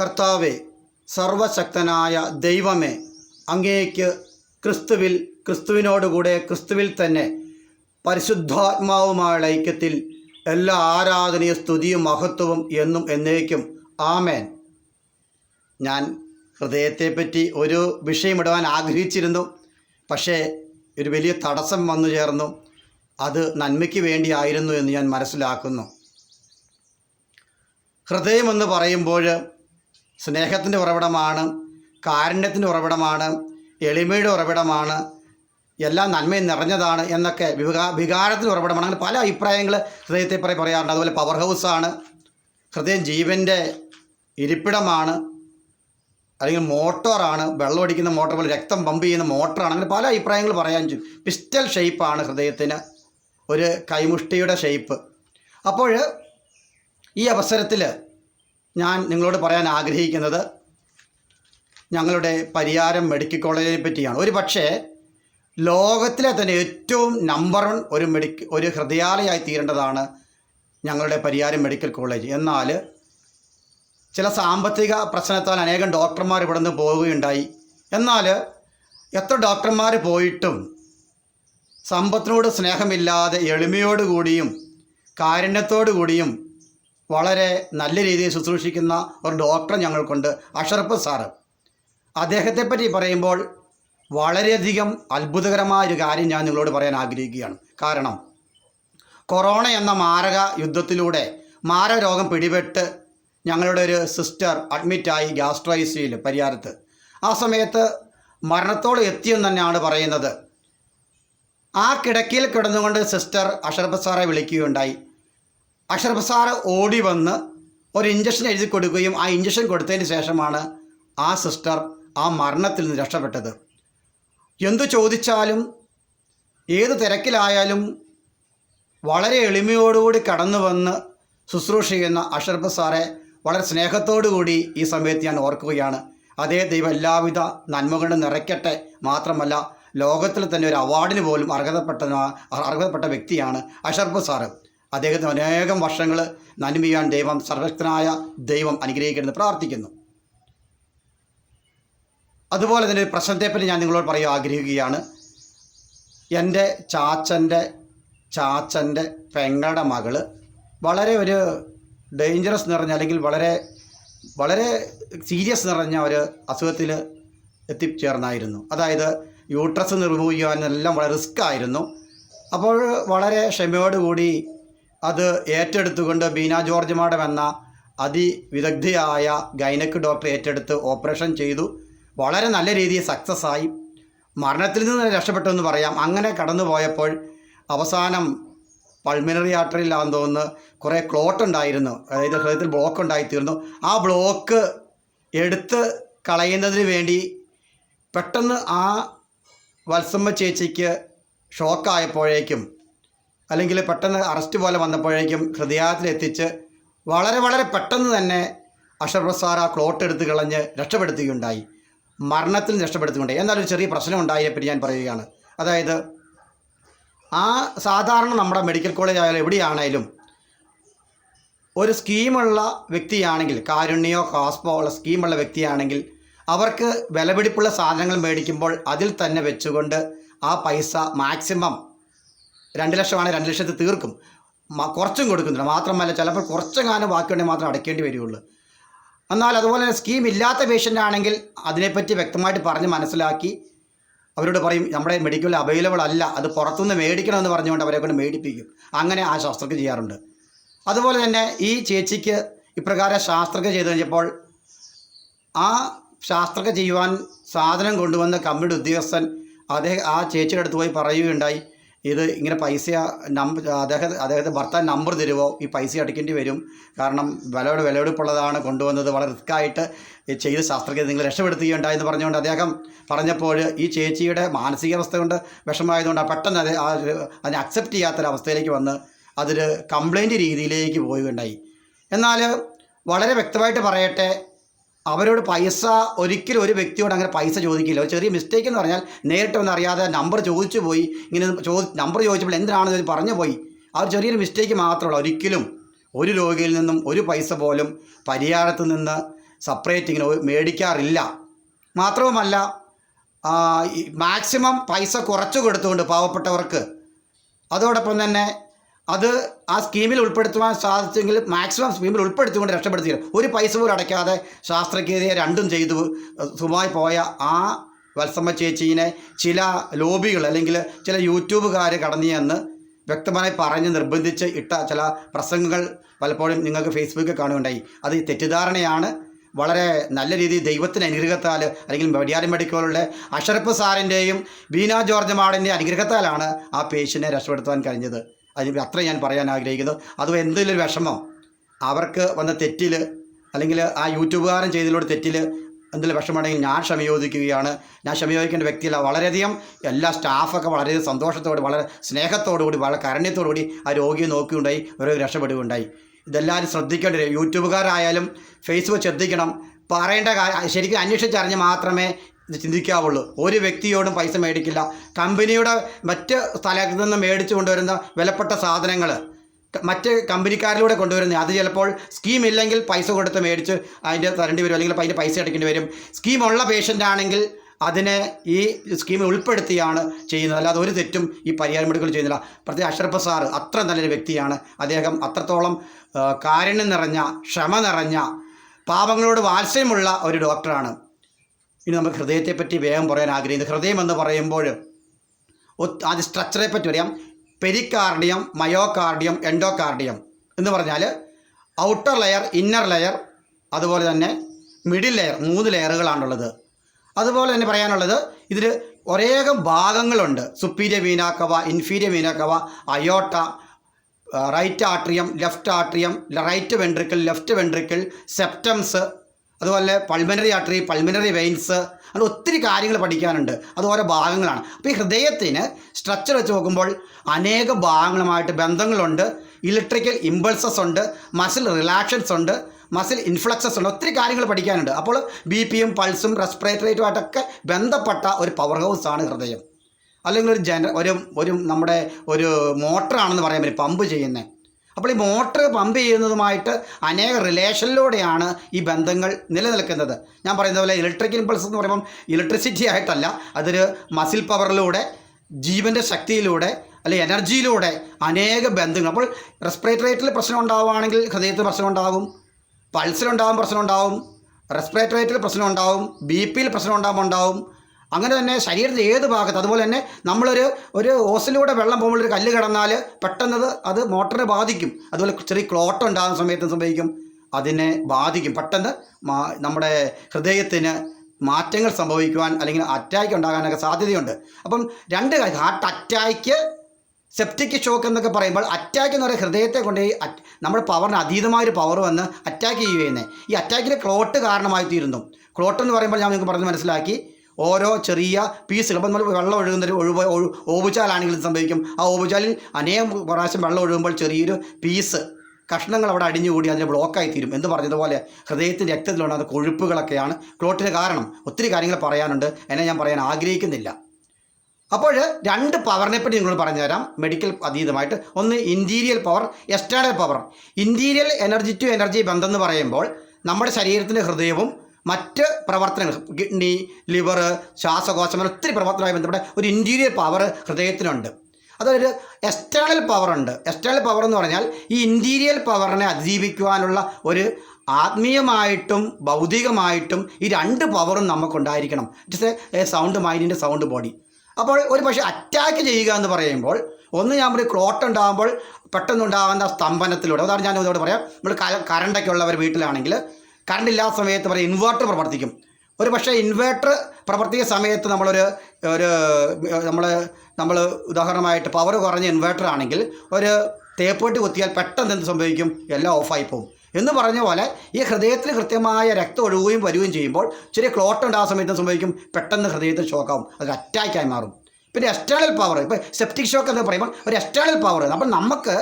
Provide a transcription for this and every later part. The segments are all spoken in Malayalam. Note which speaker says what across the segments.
Speaker 1: കർത്താവെ സർവശക്തനായ ദൈവമേ അങ്ങേക്ക് ക്രിസ്തുവിൽ ക്രിസ്തുവിനോടുകൂടെ ക്രിസ്തുവിൽ തന്നെ പരിശുദ്ധാത്മാവുമായുള്ള ഐക്യത്തിൽ എല്ലാ ആരാധനയും സ്തുതിയും മഹത്വവും എന്നും എന്നേക്കും. ആമേൻ. ഞാൻ ഹൃദയത്തെപ്പറ്റി ഒരു വിഷയമിടുവാൻ ആഗ്രഹിച്ചിരുന്നു. പക്ഷേ ഒരു വലിയ തടസ്സം വന്നു ചേർന്നു. അത് നന്മയ്ക്ക് വേണ്ടിയായിരുന്നു എന്ന് ഞാൻ മനസ്സിലാക്കുന്നു. ഹൃദയമെന്ന് പറയുമ്പോൾ സ്നേഹത്തിന്റെ ഉറവിടമാണ് കാരുണ്യത്തിന്റെ ഉറവിടമാണ് എളിമയുടെ ഉറവിടമാണ് എല്ലാം നന്മയും നിറഞ്ഞതാണ് എന്നൊക്കെ വികാ വികാരത്തിന്റെ ഉറവിടമാണ്. അങ്ങനെ പല അഭിപ്രായങ്ങൾ ഹൃദയത്തെ പറയും പറയാറുണ്ട്. അതുപോലെ പവർ ഹൗസാണ് ഹൃദയം ജീവന്റെ ഇരിപ്പിടമാണ് അല്ലെങ്കിൽ മോട്ടോറാണ് വെള്ളം അടിക്കുന്ന മോട്ടോർ പോലെ രക്തം പമ്പ് ചെയ്യുന്ന മോട്ടറാണ് അങ്ങനെ പല അഭിപ്രായങ്ങൾ പറയാൻ പിസ്റ്റൽ ഷേപ്പാണ് ഹൃദയത്തിന് ഒരു കൈമുഷ്ടിയുടെ ഷേപ്പ് അപ്പോൾ ഈ അവസരത്തിൽ ഞാൻ നിങ്ങളോട് പറയാൻ ആഗ്രഹിക്കുന്നത് ഞങ്ങളുടെ പരിയാരം മെഡിക്കൽ കോളേജിനെ പറ്റിയാണ്. ഒരു പക്ഷേ ലോകത്തിലെ തന്നെ ഏറ്റവും നമ്പർ വൺ ഒരു മെഡിക്ക ഒരു ഹൃദയാലയമായി തീരേണ്ടതാണ് ഞങ്ങളുടെ പരിയാരം മെഡിക്കൽ കോളേജ്. എന്നാൽ ചില സാമ്പത്തിക പ്രശ്നത്താൽ അനേകം ഡോക്ടർമാർ ഇവിടെ നിന്ന് പോവുകയുണ്ടായി. എന്നാൽ എത്ര ഡോക്ടർമാർ പോയിട്ടും സമ്പത്തിനോട് സ്നേഹമില്ലാതെ എളിമയോടുകൂടിയും കാരുണ്യത്തോടു കൂടിയും വളരെ നല്ല രീതിയിൽ ശുശ്രൂഷിക്കുന്ന ഒരു ഡോക്ടർ ഞങ്ങൾക്കുണ്ട് അഷറഫ് സാറ്. അദ്ദേഹത്തെ പറ്റി പറയുമ്പോൾ വളരെയധികം അത്ഭുതകരമായ ഒരു കാര്യം ഞാൻ നിങ്ങളോട് പറയാൻ ആഗ്രഹിക്കുകയാണ്. കാരണം കൊറോണ എന്ന മാരക യുദ്ധത്തിലൂടെ മാരക രോഗം പിടിപെട്ട് ഞങ്ങളുടെ ഒരു സിസ്റ്റർ അഡ്മിറ്റായി ഗ്യാസ്ട്രോ ഐ പരിയാരത്ത്. ആ സമയത്ത് മരണത്തോട് എത്തിയെന്ന് തന്നെയാണ് പറയുന്നത്. ആ കിടക്കയിൽ കിടന്നുകൊണ്ട് സിസ്റ്റർ അഷറഫ് സാറെ വിളിക്കുകയുണ്ടായി. അഷറഫ് സാറ് ഓടി വന്ന് ഒരു ഇഞ്ചക്ഷൻ എഴുതി കൊടുക്കുകയും ആ ഇഞ്ചക്ഷൻ കൊടുത്തതിന് ശേഷമാണ് ആ സിസ്റ്റർ ആ മരണത്തിൽ നിന്ന് രക്ഷപ്പെട്ടത്. എന്തു ചോദിച്ചാലും ഏത് തിരക്കിലായാലും വളരെ എളിമയോടുകൂടി കടന്നു വന്ന് ശുശ്രൂഷ ചെയ്യുന്ന അഷർഫ് സാറെ വളരെ സ്നേഹത്തോടു കൂടി ഈ സമയത്ത് ഞാൻ ഓർക്കുകയാണ്. അതേ ദൈവം എല്ലാവിധ നന്മകളും നിറയ്ക്കട്ടെ മാത്രമല്ല ലോകത്തിൽ തന്നെ ഒരു അവാർഡിന് പോലും അർഹതപ്പെട്ട അർഹതപ്പെട്ട വ്യക്തിയാണ് അഷർഫ് സാറ് അദ്ദേഹത്തിന് അനേകം വർഷങ്ങൾ നന്മ ചെയ്യാൻ ദൈവം സർവശക്തനായ ദൈവം അനുഗ്രഹിക്കണമെന്ന് പ്രാർത്ഥിക്കുന്നു. അതുപോലെ തന്നെ ഒരു പ്രശ്നത്തെപ്പറ്റി ഞാൻ നിങ്ങളോട് പറയാൻ ആഗ്രഹിക്കുകയാണ്. എന്റെ ചാച്ചന്റെ ചാച്ചന്റെ പെങ്ങളുടെ മകൾ വളരെ ഒരു ഡേഞ്ചറസ് നിറഞ്ഞ അല്ലെങ്കിൽ വളരെ വളരെ സീരിയസ് നിറഞ്ഞ ഒരു അസുഖത്തിൽ എത്തിച്ചേർന്നായിരുന്നു. അതായത് യൂട്രസ് റിമൂവ് വളരെ റിസ്ക് ആയിരുന്നു. അപ്പോൾ വളരെ ക്ഷമയോടുകൂടി അത് ഏറ്റെടുത്തുകൊണ്ട് ബീന ജോർജ് മാഡം എന്ന അതിവിദഗ്ധയായ ഗൈനക്ക് ഡോക്ടർ ഏറ്റെടുത്ത് ഓപ്പറേഷൻ ചെയ്തു. വളരെ നല്ല രീതിയിൽ സക്സസ് ആയി. മരണത്തിൽ നിന്ന് രക്ഷപ്പെട്ടു എന്ന് പറയാം. അങ്ങനെ കടന്നു പോയപ്പോൾ അവസാനം പൾമിനറി ആർട്ടറിയിലാണെന്ന് തോന്നുന്നു കുറേ ക്ലോട്ട് ഉണ്ടായിരുന്നു. അതായത് ഹൃദയത്തിൽ ബ്ലോക്ക് ഉണ്ടായിത്തീർന്നു ആ ബ്ലോക്ക് എടുത്ത് കളയുന്നതിന് വേണ്ടി പെട്ടെന്ന് ആ വത്സമ്മ ചേച്ചിക്ക് ഷോക്കായപ്പോഴേക്കും അല്ലെങ്കിൽ പെട്ടെന്ന് അറസ്റ്റ് പോലെ വന്നപ്പോഴേക്കും ഹൃദയത്തിലെത്തിച്ച് വളരെ വളരെ പെട്ടെന്ന് തന്നെ അഷർപ്രസാദ് ആ ക്ലോട്ട് എടുത്ത് കളഞ്ഞ് രക്ഷപ്പെടുത്തുകയുണ്ടായി. മരണത്തിൽ രക്ഷപ്പെടുത്തുകയുണ്ടായി. എന്നാൽ ഒരു ചെറിയ പ്രശ്നം ഉണ്ടായതിനെപ്പറ്റി ഞാൻ പറയുകയാണ്. അതായത് ആ സാധാരണ നമ്മുടെ മെഡിക്കൽ കോളേജ് ആയാലും എവിടെയാണേലും ഒരു സ്കീമുള്ള വ്യക്തിയാണെങ്കിൽ കാരുണ്യോ കാസ്പോ ഉള്ള സ്കീമുള്ള വ്യക്തിയാണെങ്കിൽ അവർക്ക് വിലപിടിപ്പുള്ള സാധനങ്ങൾ മേടിക്കുമ്പോൾ അതിൽ തന്നെ വെച്ചുകൊണ്ട് ആ പൈസ മാക്സിമം രണ്ട് ലക്ഷമാണെങ്കിൽ രണ്ട് ലക്ഷത്തിൽ തീർക്കും. കുറച്ചും കൊടുക്കുന്നുണ്ട്. മാത്രമല്ല ചിലപ്പോൾ കുറച്ചെങ്ങാനും ബാക്കിയുണ്ടെങ്കിൽ മാത്രം അടയ്ക്കേണ്ടി വരികയുള്ളൂ എന്നാൽ അതുപോലെ തന്നെ സ്കീം ഇല്ലാത്ത പേഷ്യന്റ് ആണെങ്കിൽ അതിനെപ്പറ്റി വ്യക്തമായിട്ട് പറഞ്ഞ് മനസ്സിലാക്കി അവരോട് പറയും നമ്മുടെ മെഡിക്കൽ അവൈലബിൾ അല്ല. അത് പുറത്തുനിന്ന് മേടിക്കണമെന്ന് പറഞ്ഞുകൊണ്ട് അവരെ കൊണ്ട് മേടിപ്പിക്കും. അങ്ങനെ ആ ശാസ്ത്രജ്ഞ ചെയ്യാറുണ്ട്. അതുപോലെ തന്നെ ഈ ചേച്ചിക്ക് ഇപ്രകാരം ശാസ്ത്രക്രിയ ചെയ്തു കഴിഞ്ഞപ്പോൾ ആ ശാസ്ത്രക്രിയ ചെയ്യുവാൻ സാധനം കൊണ്ടുവന്ന കമ്പനിയുടെ ഉദ്യോഗസ്ഥൻ അദ്ദേഹം ആ ചേച്ചിയുടെ അടുത്ത് പോയി പറയുകയുണ്ടായി. ഇത് ഇങ്ങനെ പൈസ നമ്പർ അദ്ദേഹത്തെ അദ്ദേഹത്തെ ഭർത്താൻ നമ്പർ തരുമോ ഈ പൈസ അടയ്ക്കേണ്ടി വരും. കാരണം വിലയോട് വിലയെടുപ്പുള്ളതാണ് കൊണ്ടുവന്നത്. വളരെ റിസ്ക്കായിട്ട് ചെയ്ത് ശാസ്ത്രജ്ഞ നിങ്ങൾ രക്ഷപ്പെടുത്തുകയുണ്ടായി എന്ന് പറഞ്ഞുകൊണ്ട് അദ്ദേഹം പറഞ്ഞപ്പോൾ ഈ ചേച്ചിയുടെ മാനസികാവസ്ഥ കൊണ്ട് വിഷമമായതുകൊണ്ട് പെട്ടെന്ന് അത് ആ അതിനെ അക്സെപ്റ്റ് ചെയ്യാത്തൊരവസ്ഥയിലേക്ക് വന്ന് അതൊരു കംപ്ലൈന്റ് രീതിയിലേക്ക് പോവുകയുണ്ടായി. എന്നാൽ വളരെ വ്യക്തമായിട്ട് പറയട്ടെ അവരോട് പൈസ ഒരിക്കലും ഒരു വ്യക്തിയോട് അങ്ങനെ പൈസ ചോദിക്കില്ല. ഒരു ചെറിയ മിസ്റ്റേക്ക് എന്ന് പറഞ്ഞാൽ നേരിട്ട് ഒന്നും അറിയാതെ നമ്പർ ചോദിച്ചു പോയി ഇങ്ങനെ ചോദി നമ്പർ ചോദിച്ചപ്പോൾ എന്തിനാണെന്ന് പറഞ്ഞു പോയി. ആ ഒരു ചെറിയൊരു മിസ്റ്റേക്ക് മാത്രമല്ല ഒരിക്കലും ഒരു രോഗിയിൽ നിന്നും ഒരു പൈസ പോലും പരിഹാരത്തിൽ നിന്ന് സെപ്പറേറ്റ് ഇങ്ങനെ മേടിക്കാറില്ല. മാത്രവുമല്ല മാക്സിമം പൈസ കുറച്ച് കൊടുത്തുകൊണ്ട് പാവപ്പെട്ടവർക്ക് അതോടൊപ്പം തന്നെ അത് ആ സ്കീമിൽ ഉൾപ്പെടുത്തുവാൻ സാധിച്ചെങ്കിൽ മാക്സിമം സ്കീമിൽ ഉൾപ്പെടുത്തിക്കൊണ്ട് രക്ഷപ്പെടുത്തി ഒരു പൈസ പോലും അടയ്ക്കാതെ ശാസ്ത്രജ്ഞതയെ രണ്ടും ചെയ്തു സുഖമായി പോയ ആ വത്സമ്മ ചേച്ചീനെ ചില ലോബികൾ അല്ലെങ്കിൽ ചില യൂട്യൂബുകാർ കടന്നു ചെന്ന് വ്യക്തമായി പറഞ്ഞ് നിർബന്ധിച്ച് ഇട്ട ചില പ്രസംഗങ്ങൾ പലപ്പോഴും നിങ്ങൾക്ക് ഫേസ്ബുക്കിൽ കാണുകയുണ്ടായി. അത് തെറ്റിദ്ധാരണയാണ്. വളരെ നല്ല രീതിയിൽ ദൈവത്തിന്റെ അനുഗ്രഹത്താൽ അല്ലെങ്കിൽ വെടിയാരി മെഡിക്കലുടെ അഷറഫ് സാറിന്റെയും ബീന ജോർജ് മാടിന്റെ അനുഗ്രഹത്താലാണ് ആ പേഷ്യനെ രക്ഷപ്പെടുത്താൻ കഴിഞ്ഞത്. അതിന് അത്ര ഞാൻ പറയാൻ ആഗ്രഹിക്കുന്നു. അതും എന്തെങ്കിലും വിഷമം? അവർക്ക് വന്ന തെറ്റിൽ അല്ലെങ്കിൽ ആ യൂട്യൂബുകാരൻ ചെയ്തതിലൂടെ തെറ്റിൽ എന്തെങ്കിലും വിഷമമുണ്ടെങ്കിൽ ഞാൻ ക്ഷമയോദിക്കുകയാണ്. ഞാൻ ക്ഷമയോദിക്കേണ്ട വ്യക്തിയല്ല. വളരെയധികം എല്ലാ സ്റ്റാഫൊക്കെ വളരെയധികം സന്തോഷത്തോടെ വളരെ സ്നേഹത്തോടു കൂടി വളരെ കരുണ്യത്തോടു കൂടി ആ രോഗിയെ നോക്കുകയുണ്ടായി ഒരു രക്ഷപ്പെടുകയുണ്ടായി. ഇതെല്ലാവരും ശ്രദ്ധിക്കേണ്ട യൂട്യൂബുകാരായാലും ഫേസ്ബുക്ക് ശ്രദ്ധിക്കണം. പറയേണ്ട കാര്യം ശരിക്കും അന്വേഷിച്ചറിഞ്ഞ് മാത്രമേ ചിന്തിക്കാവുള്ളൂ. ഒരു വ്യക്തിയോടും പൈസ മേടിക്കില്ല. കമ്പനിയുടെ മറ്റ് സ്ഥലത്ത് നിന്ന് മേടിച്ചു കൊണ്ടുവരുന്ന വിലപ്പെട്ട സാധനങ്ങൾ മറ്റ് കമ്പനിക്കാരിലൂടെ കൊണ്ടുവരുന്ന. അത് ചിലപ്പോൾ സ്കീം ഇല്ലെങ്കിൽ പൈസ കൊടുത്ത് മേടിച്ച് അതിന്റെ തരേണ്ടി വരും. അല്ലെങ്കിൽ അതിന്റെ പൈസ അടയ്ക്കേണ്ടി വരും. സ്കീമുള്ള പേഷ്യന്റ് ആണെങ്കിൽ അതിനെ ഈ സ്കീമിൽ ഉൾപ്പെടുത്തിയാണ് ചെയ്യുന്നത്. അല്ലാതെ ഒരു തെറ്റും ഈ പരിഹാരം മെഡിക്കൽ ചെയ്യുന്നില്ല. പ്രത്യേകിച്ച് അഷറഫ് സാറ് അത്ര നല്ലൊരു വ്യക്തിയാണ്. അദ്ദേഹം അത്രത്തോളം കാരുണ്യം നിറഞ്ഞ ക്ഷമ നിറഞ്ഞ പാപങ്ങളോട് വാത്സ്യമുള്ള ഒരു ഡോക്ടറാണ് ഇനി നമുക്ക് ഹൃദയത്തെപ്പറ്റി വേഗം പറയാൻ ആഗ്രഹിക്കുന്നത് ഹൃദയം എന്ന് പറയുമ്പോൾ ആദ്യം സ്ട്രക്ചറെ പറ്റി പറയാം. പെരിക്കാർഡിയം മയോകാർഡിയം എൻഡോകാർഡിയം എന്ന് പറഞ്ഞാൽ ഔട്ടർ ലെയർ ഇന്നർ ലെയർ അതുപോലെ തന്നെ മിഡിൽ ലെയർ മൂന്ന് ലെയറുകളാണുള്ളത് അതുപോലെ തന്നെ പറയാനുള്ളത് ഇതിൽ ഒരേകം ഭാഗങ്ങളുണ്ട്. Superior vena cava inferior vena cava aorta right atrium left atrium right ventricle left ventricle septums അതുപോലെ പൾമിനറി ആർട്ടറി പൾമിനറി വെയിൻസ് അങ്ങനെ ഒത്തിരി കാര്യങ്ങൾ പഠിക്കാനുണ്ട്. അത് ഓരോ ഭാഗങ്ങളാണ്. അപ്പോൾ ഈ ഹൃദയത്തിന് സ്ട്രക്ചർ വെച്ച് നോക്കുമ്പോൾ അനേക ഭാഗങ്ങളുമായിട്ട് ബന്ധങ്ങളുണ്ട്. ഇലക്ട്രിക്കൽ ഇമ്പൾസസ് ഉണ്ട്. മസിൽ റിലാക്ഷൻസ് ഉണ്ട്. മസിൽ ഇൻഫ്ലക്സസ് ഉണ്ട്. ഒത്തിരി കാര്യങ്ങൾ പഠിക്കാനുണ്ട്. അപ്പോൾ ബി പിയും പൾസും റെസ്പിറേറ്ററേറ്റുമായിട്ടൊക്കെ ബന്ധപ്പെട്ട ഒരു പവർ ഹൗസാണ് ഹൃദയം. അല്ലെങ്കിൽ ഒരു ജന ഒരു ഒരു നമ്മുടെ ഒരു മോട്ടറാണെന്ന് പറയാൻ പറ്റും. പമ്പ് ചെയ്യുന്നത് അപ്പോൾ ഈ മോട്ടർ പമ്പ് ചെയ്യുന്നതുമായിട്ട് അനേക റിലേഷനിലൂടെയാണ് ഈ ബന്ധങ്ങൾ നിലനിൽക്കുന്നത്. ഞാൻ പറയുന്നത് പോലെ ഇലക്ട്രിക് ഇമ്പൾസ് എന്ന് പറയുമ്പം ഇലക്ട്രിസിറ്റി ആയിട്ടല്ല അതൊരു മസിൽ പവറിലൂടെ ജീവന്റെ ശക്തിയിലൂടെ അല്ലെ എനർജിയിലൂടെ അനേക ബന്ധങ്ങൾ. അപ്പോൾ റെസ്പിറേറ്ററേറ്റിൽ പ്രശ്നം ഉണ്ടാവുകയാണെങ്കിൽ ഹൃദയത്തിൽ പ്രശ്നം ഉണ്ടാകും പൾസിലുണ്ടാകും പ്രശ്നം ഉണ്ടാവും റെസ്പിറേറ്ററേറ്റിൽ പ്രശ്നം ഉണ്ടാവും ബി പിയിൽ പ്രശ്നം ഉണ്ടാകുമ്പോൾ ഉണ്ടാവും അങ്ങനെ തന്നെ ശരീരത്തിന്റെ ഏത് ഭാഗത്ത് അതുപോലെ തന്നെ നമ്മളൊരു ഒരു ഓസിലൂടെ വെള്ളം പോകുമ്പോൾ ഒരു കല്ല് കിടന്നാൽ പെട്ടെന്നത് അത് മോട്ടറിനെ ബാധിക്കും. അതുപോലെ ചെറിയ ക്ലോട്ട് ഉണ്ടാകുന്ന സമയത്ത് സംഭവിക്കും? അതിനെ ബാധിക്കും. പെട്ടെന്ന് നമ്മുടെ ഹൃദയത്തിന് മാറ്റങ്ങൾ സംഭവിക്കുവാൻ അല്ലെങ്കിൽ അറ്റാക്ക് ഉണ്ടാകാനൊക്കെ സാധ്യതയുണ്ട്. അപ്പം രണ്ട് കാര്യം. ഹാർട്ട് അറ്റാക്ക് സെപ്റ്റിക് ഷോക്ക് എന്നൊക്കെ പറയുമ്പോൾ അറ്റാക്ക് എന്ന് പറയുന്നത് ഹൃദയത്തെ കൊണ്ട് ഈ നമ്മുടെ പവറിന് അതീതമായൊരു പവർ വന്ന് അറ്റാക്ക് ചെയ്യുകയെന്നേ. ഈ അറ്റാക്കിന്റെ ക്ലോട്ട് കാരണമായി തീരുന്നു. ക്ലോട്ട് എന്ന് പറയുമ്പോൾ ഞാൻ നിങ്ങൾക്ക് പറഞ്ഞ് മനസ്സിലാക്കി. ഓരോ ചെറിയ പീസുകൾ അപ്പം നമ്മൾ വെള്ളം ഒഴുകുന്ന ഒരു ഒഴു- ഓവുചാലാണെങ്കിലും സംഭവിക്കും? ആ ഓവുചാലിൽ അനേകം പ്രാവശ്യം വെള്ളം ഒഴുകുമ്പോൾ ചെറിയൊരു പീസ് കഷ്ണങ്ങൾ അവിടെ അടിഞ്ഞുകൂടി അതിന് ബ്ലോക്കായി തീരും. എന്ന് പറഞ്ഞതുപോലെ ഹൃദയത്തിന്റെ രക്തത്തിലുണ്ടാകുന്ന കൊഴുപ്പുകളൊക്കെയാണ്. ക്ലോട്ടിന് കാരണം ഒത്തിരി കാര്യങ്ങൾ പറയാനുണ്ട്. എന്നെ ഞാൻ പറയാൻ ആഗ്രഹിക്കുന്നില്ല. അപ്പോൾ രണ്ട് പവറിനെ പറ്റി നിങ്ങൾ പറഞ്ഞുതരാം മെഡിക്കൽ അതീതമായിട്ട്. ഒന്ന് interior power external power interior energy to energy ബന്ധം എന്ന് പറയുമ്പോൾ നമ്മുടെ ശരീരത്തിന്റെ ഹൃദയവും മറ്റ് പ്രവർത്തനങ്ങൾ കിഡ്നി ലിവർ ശ്വാസകോശം ഒത്തിരി പ്രവർത്തനവുമായി ബന്ധപ്പെട്ട ഒരു ഇന്റീരിയർ പവർ ഹൃദയത്തിനുണ്ട്. അതൊരു എക്സ്റ്റേണൽ പവറുണ്ട് എക്സ്റ്റേണൽ പവർ എന്ന് പറഞ്ഞാൽ ഈ ഇന്റീരിയൽ പവറിനെ അതിജീവിക്കുവാനുള്ള ഒരു ആത്മീയമായിട്ടും ഭൗതികമായിട്ടും ഈ രണ്ട് പവറും നമുക്കുണ്ടായിരിക്കണം. ഇറ്റ്സ് എ സൗണ്ട് മൈൻഡിന്റെ സൗണ്ട് ബോഡി അപ്പോൾ ഒരു പക്ഷേ അറ്റാക്ക് ചെയ്യുക എന്ന് പറയുമ്പോൾ ഒന്ന് ഞാൻ പറയും ക്ലോട്ട് ഉണ്ടാകുമ്പോൾ പെട്ടെന്നുണ്ടാകുന്ന സ്തംഭനത്തിലൂടെ ഉദാഹരണം ഞാൻ ഇതോട് പറയാം. നമ്മൾ കറണ്ടൊക്കെ ഉള്ളവർ വീട്ടിലാണെങ്കിൽ കറണ്ട് ഇല്ലാത്ത സമയത്ത് പറയും ഇൻവേർട്ടർ പ്രവർത്തിക്കും. ഒരു പക്ഷേ ഇൻവേർട്ടർ പ്രവർത്തിക്കുന്ന സമയത്ത് നമ്മളൊരു ഒരു നമ്മൾ നമ്മൾ ഉദാഹരണമായിട്ട് പവർ കുറഞ്ഞ ഇൻവേർട്ടർ ആണെങ്കിൽ ഒരു തേപ്പോട്ട് കുത്തിയാൽ പെട്ടെന്ന് എന്ത് സംഭവിക്കും? എല്ലാം ഓഫായി പോകും. എന്ന് പറഞ്ഞ പോലെ ഈ ഹൃദയത്തിന് കൃത്യമായ രക്തം ഒഴുകുകയും വരികയും ചെയ്യുമ്പോൾ ചെറിയ ക്ലോട്ട് ഉണ്ടാകുന്ന സമയത്ത് സംഭവിക്കും? പെട്ടെന്ന് ഹൃദയത്തിൽ ഷോക്കാവും അത് അറ്റാക്കായി മാറും. പിന്നെ എക്സ്റ്റേണൽ പവർ ഇപ്പോൾ സെപ്റ്റിക് ഷോക്ക് എന്ന് പറയുമ്പോൾ ഒരു എക്സ്റ്റേണൽ പവർ അപ്പം നമുക്ക്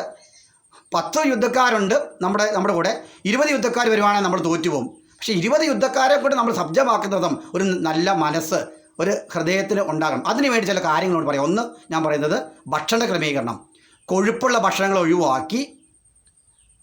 Speaker 1: പത്ത് യുദ്ധക്കാരുണ്ട് നമ്മുടെ നമ്മുടെ കൂടെ. ഇരുപത് യുദ്ധക്കാർ വരുവാണെങ്കിൽ നമ്മൾ തോറ്റുപോകും. പക്ഷേ ഇരുപത് യുദ്ധക്കാരെ കൂടെ നമ്മൾ സജ്ജമാക്കുന്നതും ഒരു നല്ല മനസ്സ് ഒരു ഹൃദയത്തിൽ ഉണ്ടാകണം. അതിന് വേണ്ടി ചില കാര്യങ്ങളോട് പറയാം. ഒന്ന് ഞാൻ പറയുന്നത് ഭക്ഷണ ക്രമീകരണം. കൊഴുപ്പുള്ള ഭക്ഷണങ്ങൾ ഒഴിവാക്കി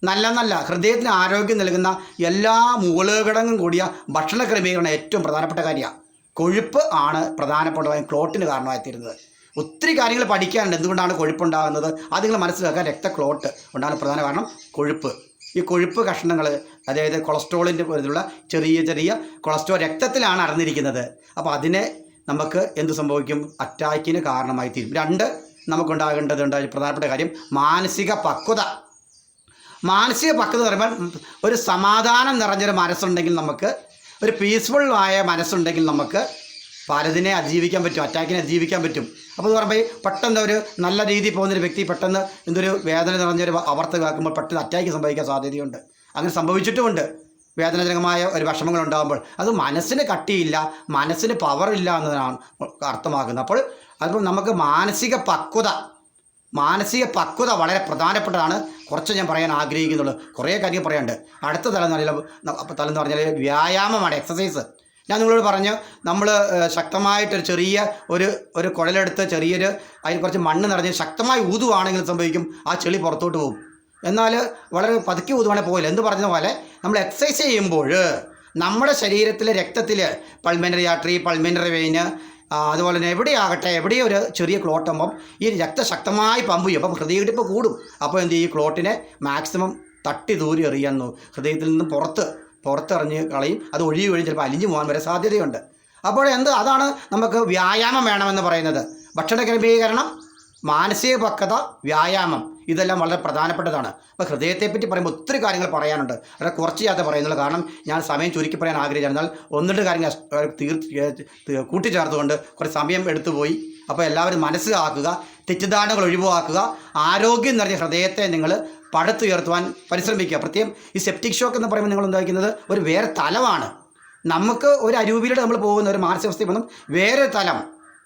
Speaker 1: നല്ല നല്ല ഹൃദയത്തിന് ആരോഗ്യം നൽകുന്ന എല്ലാ മൂലഘടകം കൂടിയ ഭക്ഷണ ക്രമീകരണം ഏറ്റവും പ്രധാനപ്പെട്ട കാര്യമാണ്. കൊഴുപ്പ് ആണ് പ്രധാനപ്പെട്ടതായും ക്ലോട്ടിന് കാരണമായി തീരുന്നത് ഒത്തിരി കാര്യങ്ങൾ പഠിക്കാനുണ്ട്. എന്തുകൊണ്ടാണ് കൊഴുപ്പുണ്ടാകുന്നത്? അത് നിങ്ങൾ മനസ്സിലാക്കാൻ രക്തക്ലോട്ട് ഉണ്ടാകുന്ന പ്രധാന കാരണം കൊഴുപ്പ്. ഈ കൊഴുപ്പ് കഷ്ണങ്ങൾ അതായത് കൊളസ്ട്രോളിന്റെ പോലുള്ള ചെറിയ ചെറിയ കൊളസ്ട്രോൾ രക്തത്തിലാണ് അറിഞ്ഞിരിക്കുന്നത് അപ്പോൾ അതിനെ നമുക്ക് എന്ത് സംഭവിക്കും? അറ്റാക്കിന് കാരണമായി തീരും. രണ്ട് നമുക്കുണ്ടാകേണ്ടതുണ്ട് പ്രധാനപ്പെട്ട കാര്യം മാനസിക പക്വത. മാനസിക പക്വത എന്ന് പറയുമ്പോൾ ഒരു സമാധാനം നിറഞ്ഞൊരു മനസ്സുണ്ടെങ്കിൽ നമുക്ക് ഒരു പീസ്ഫുൾ ആയ മനസ്സുണ്ടെങ്കിൽ നമുക്ക് പലതിനെ അതിജീവിക്കാൻ പറ്റും അറ്റാക്കിനെ അതിജീവിക്കാൻ പറ്റും. അപ്പോൾ എന്ന് പറയുമ്പോൾ പെട്ടെന്ന് ഒരു നല്ല രീതിയിൽ പോകുന്നൊരു വ്യക്തി പെട്ടെന്ന് എന്തൊരു വേദന നിറഞ്ഞൊരു അവർത്ത കേൾക്കുമ്പോൾ പെട്ടെന്ന് അറ്റാക്ക് സംഭവിക്കാൻ സാധ്യതയുണ്ട്. അങ്ങനെ സംഭവിച്ചിട്ടുമുണ്ട്. വേദനാജനകമായ ഒരു വിഷമങ്ങൾ ഉണ്ടാകുമ്പോൾ. അത് മനസ്സിന് കട്ടിയില്ല മനസ്സിന് പവറില്ല എന്നതാണ് അർത്ഥമാക്കുന്നത്. അപ്പോൾ അതിപ്പോൾ നമുക്ക് മാനസിക പക്വത മാനസിക പക്വത വളരെ പ്രധാനപ്പെട്ടതാണ്. കുറച്ച് ഞാൻ പറയാൻ ആഗ്രഹിക്കുന്നുള്ളൂ. കുറേ കാര്യം പറയാനുണ്ട്. അടുത്ത തലം എന്ന് പറഞ്ഞാൽ തലം എന്ന് പറഞ്ഞാൽ വ്യായാമമാണ് എക്സസൈസ് ഞാൻ നിങ്ങളോട് പറഞ്ഞു നമ്മൾ ശക്തമായിട്ടൊരു ചെറിയ ഒരു ഒരു കുഴലെടുത്ത് ചെറിയൊരു അതിൽ കുറച്ച് മണ്ണ് നിറഞ്ഞ് ശക്തമായി ഊതുവാണെങ്കിൽ സംഭവിക്കും? ആ ചെളി പുറത്തോട്ട് പോകും. എന്നാൽ വളരെ പതുക്കെ ഊതുവാണെങ്കിൽ പോയില്ല എന്ന് പറഞ്ഞ പോലെ നമ്മൾ എക്സസൈസ് ചെയ്യുമ്പോൾ നമ്മുടെ ശരീരത്തിലെ രക്തത്തിൽ പൾമെന്ററി ആർട്ടറി പൾമെന്ററി വെയിന് അതുപോലെ തന്നെ എവിടെയാകട്ടെ എവിടെയോ ഒരു ചെറിയ ക്ലോട്ടുമ്പം ഈ രക്തശക്തമായി പമ്പ് ചെയ്യും. അപ്പം ഹൃദയമിടിപ്പ് കൂടും. അപ്പോൾ എന്ത് ചെയ്യും? ഈ ക്ലോട്ടിനെ മാക്സിമം തട്ടി ദൂരി എറിയാൻ ഹൃദയത്തിൽ നിന്നും പുറത്ത് പുറത്തെറിഞ്ഞ് കളയും. അത് ഒഴുകി കഴിഞ്ഞ് ചിലപ്പോൾ അലിഞ്ഞു പോകാൻ വരെ സാധ്യതയുണ്ട്. അപ്പോൾ എന്ത് അതാണ് നമുക്ക് വ്യായാമം വേണമെന്ന് പറയുന്നത്. ഭക്ഷണ ക്രമീകരണം മാനസിക പക്വത വ്യായാമം ഇതെല്ലാം വളരെ പ്രധാനപ്പെട്ടതാണ്. അപ്പോൾ ഹൃദയത്തെപ്പറ്റി പറയുമ്പോൾ ഒത്തിരി കാര്യങ്ങൾ പറയാനുണ്ട്. വളരെ കുറച്ച് യാത്ര പറയുന്നുള്ളൂ. കാരണം ഞാൻ സമയം ചുരുക്കി പറയാൻ ആഗ്രഹിച്ചാണ് എന്നാൽ ഒന്നിട്ട് കാര്യങ്ങൾ തീർ കൂട്ടിച്ചേർത്തുകൊണ്ട് കുറച്ച് സമയം എടുത്തുപോയി അപ്പോൾ എല്ലാവരും മനസ്സിലാക്കുക തെറ്റിദ്ധാരണകൾ ഒഴിവാക്കുക ആരോഗ്യം നിറഞ്ഞ ഹൃദയത്തെ നിങ്ങൾ പടുത്തുയർത്തുവാൻ പരിശ്രമിക്കുക. പ്രത്യേകം ഈ സെപ്റ്റിക് ഷോക്ക് എന്ന് പറയുമ്പോൾ നിങ്ങൾ എന്താക്കുന്നത് ഒരു വേറെ തലമാണ്. നമുക്ക് ഒരു അരൂപിയിലൂടെ നമ്മൾ പോകുന്ന ഒരു മാനസികാവസ്ഥയിൽ വന്നും വേറെ തലം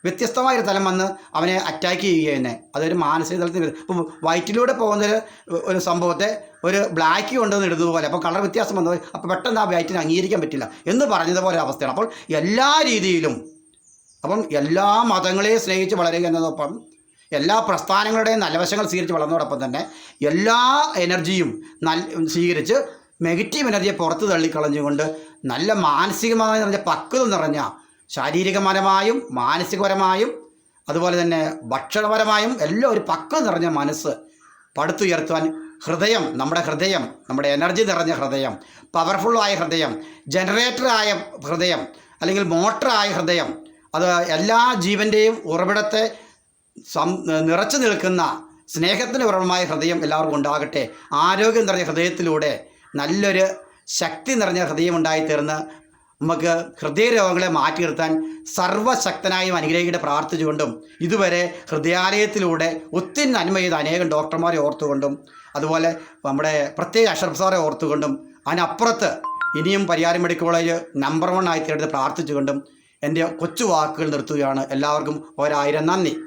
Speaker 1: വ്യത്യസ്തമായൊരു തലം വന്ന് അവനെ അറ്റാക്ക് ചെയ്യുക തന്നെ. അതൊരു മാനസിക തലത്തിൽ ഇപ്പം വൈറ്റിലൂടെ പോകുന്ന ഒരു സംഭവത്തെ ഒരു ബ്ലാക്ക് കൊണ്ടുവന്ന് ഇടുന്നതുപോലെ അപ്പോൾ കളർ വ്യത്യാസം വന്നത് അപ്പോൾ പെട്ടെന്ന് ആ വൈറ്റിനെ അംഗീകരിക്കാൻ പറ്റില്ല എന്ന് പറഞ്ഞതുപോലെ അവസ്ഥയാണ്. അപ്പോൾ എല്ലാ രീതിയിലും അപ്പം എല്ലാ മതങ്ങളെയും സ്നേഹിച്ച് വളരുക എന്നതോടൊപ്പം എല്ലാ പ്രസ്ഥാനങ്ങളുടെയും നല്ല വശങ്ങൾ സ്വീകരിച്ച് വളർന്നതോടൊപ്പം തന്നെ എല്ലാ എനർജിയും നല്ല സ്വീകരിച്ച് നെഗറ്റീവ് എനർജിയെ പുറത്ത് തള്ളിക്കളഞ്ഞുകൊണ്ട് നല്ല മാനസികമായി നിറഞ്ഞ പക്വത നിറഞ്ഞ ശാരീരികപരമായും മാനസികപരമായും അതുപോലെ തന്നെ ഭക്ഷണപരമായും എല്ലാം ഒരു പക്വത നിറഞ്ഞ മനസ്സ് പടുത്തുയർത്തുവാൻ ഹൃദയം നമ്മുടെ ഹൃദയം നമ്മുടെ എനർജി നിറഞ്ഞ ഹൃദയം പവർഫുള്ളായ ഹൃദയം ജനറേറ്ററായ ഹൃദയം അല്ലെങ്കിൽ മോട്ടറായ ഹൃദയം അത് എല്ലാ ജീവന്റെയും ഉറവിടത്തെ സം നിറച്ചു നിൽക്കുന്ന സ്നേഹത്തിന് ഉറവമായ ഹൃദയം എല്ലാവർക്കും ഉണ്ടാകട്ടെ. ആരോഗ്യം നിറഞ്ഞ ഹൃദയത്തിലൂടെ നല്ലൊരു ശക്തി നിറഞ്ഞ ഹൃദയം ഉണ്ടായിത്തീർന്ന് നമുക്ക് ഹൃദയരോഗങ്ങളെ മാറ്റി നിർത്താൻ സർവശക്തനായും അനുഗ്രഹിക്കട്ടെ പ്രാർത്ഥിച്ചുകൊണ്ടും ഇതുവരെ ഹൃദയാലയത്തിലൂടെ ഒത്തിരി നന്മ ചെയ്ത അനേകം ഡോക്ടർമാരെ ഓർത്തുകൊണ്ടും അതുപോലെ നമ്മുടെ പ്രത്യേക അഷറഫ് സാറെ ഓർത്തുകൊണ്ടും അതിനപ്പുറത്ത് ഇനിയും Pariyaram medical college number one ആയി തീർത്ത് പ്രാർത്ഥിച്ചുകൊണ്ടും എന്റെ കൊച്ചു വാക്കുകൾ നിർത്തുകയാണ്. എല്ലാവർക്കും ഒരായിരം നന്ദി.